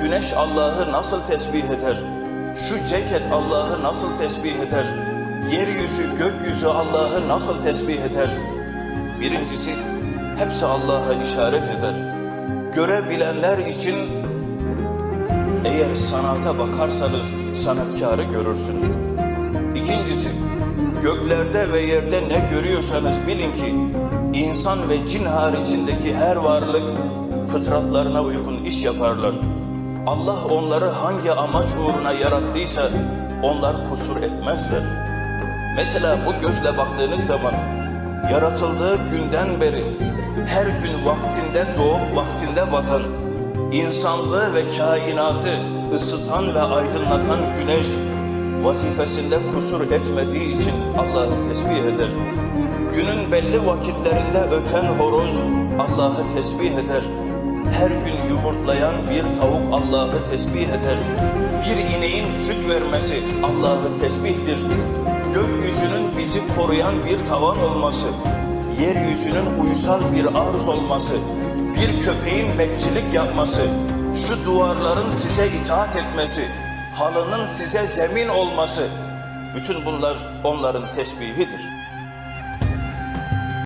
güneş Allah'ı nasıl tesbih eder? Şu ceket Allah'ı nasıl tesbih eder? Yeryüzü, gökyüzü Allah'ı nasıl tesbih eder? Birincisi, hepsi Allah'a işaret eder. Görebilenler için eğer sanata bakarsanız sanatkarı görürsünüz. İkincisi, göklerde ve yerde ne görüyorsanız bilin ki insan ve cin haricindeki her varlık fıtratlarına uygun iş yaparlar. Allah onları hangi amaç uğruna yarattıysa onlar kusur etmezler. Mesela bu gözle baktığınız zaman yaratıldığı günden beri her gün vaktinde doğup vaktinde batan, insanlığı ve kainatı ısıtan ve aydınlatan güneş vazifesinde kusur etmediği için Allah'ı tesbih eder. Günün belli vakitlerinde öten horoz Allah'ı tesbih eder. Her gün yumurtlayan bir tavuk Allah'ı tesbih eder. Bir ineğin süt vermesi Allah'ı tesbihtir. Gökyüzünün bizi koruyan bir tavan olması, yeryüzünün uysal bir arz olması, bir köpeğin bekçilik yapması, şu duvarların size itaat etmesi, halının size zemin olması, bütün bunlar onların tesbihidir.